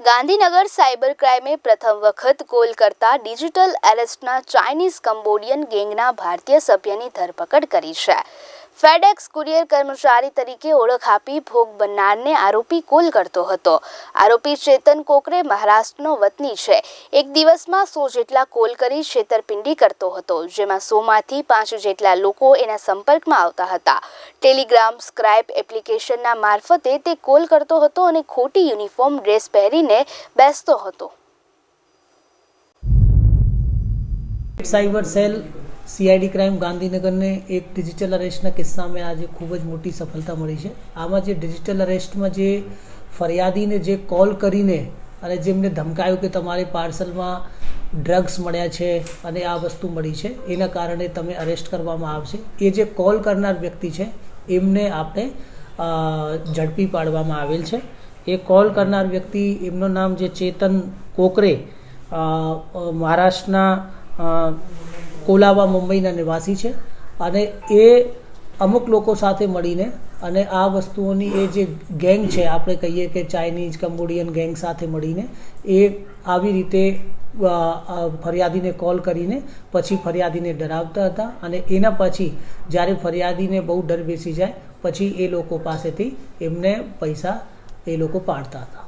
Gandhinagar cyber ક્રાઇમે પ્રથમ વખત call કરતા ડિજિટલ એરેસ્ટના ચાઇનીઝ કંબોડિયન ગેંગના ભારતીય સભ્યની ધરપકડ કરી છે. ફેડેક્સ કુરિયર કર્મચારી તરીકે ઓળખ આપી ભોગ બનનારને આરોપી કોલ કરતો હતો. આરોપી ચેતન કોકરે મહારાષ્ટ્રનો વતની છે. એક દિવસમાં સો જેટલા કોલ કરી છેતરપિંડી કરતો હતો, જેમાં સોમાંથી પાંચ જેટલા લોકો એના સંપર્કમાં આવતા હતા. ટેલિગ્રામ સ્ક્રાઇપ એપ્લિકેશનના મારફતે તે કોલ કરતો હતો અને ખોટી યુનિફોર્મ ડ્રેસ પહેરીને બેસતો હતો. સાયબર સેલ સીઆઈડી ક્રાઇમ ગાંધીનગરને એક ડિજિટલ અરેસ્ટના કિસ્સામાં આજે ખૂબ જ મોટી સફળતા મળી છે. આમાં જે ડિજિટલ અરેસ્ટમાં જે ફરિયાદીને જે કોલ કરીને અને જેમને ધમકાયું કે તમારે પાર્સલમાં ડ્રગ્સ મળ્યા છે અને આ વસ્તુ મળી છે, એના કારણે તમે અરેસ્ટ કરવામાં આવશે. એ જે કોલ કરનાર વ્યક્તિ છે, એમને આપણે ઝડપી પાડવામાં આવેલ છે. એ કોલ કરનાર વ્યક્તિ, એમનું નામ જે ચેતન કોકરે મહારાષ્ટ્રના કોલાવા મુંબઈના નિવાસી છે અને એ અમુક લોકો સાથે મળીને અને આ વસ્તુઓની એ જે ગેંગ છે, આપણે કહીએ કે ચાઇનીઝ, કંબોડિયન ગેંગ સાથે મળીને એ આવી રીતે ફરિયાદીને કોલ કરીને પછી ફરિયાદીને ડરાવતા હતા અને એના પછી જ્યારે ફરિયાદીને બહુ ડર બેસી જાય, પછી એ લોકો પાસેથી એમને પૈસા એ લોકો પાડતા હતા.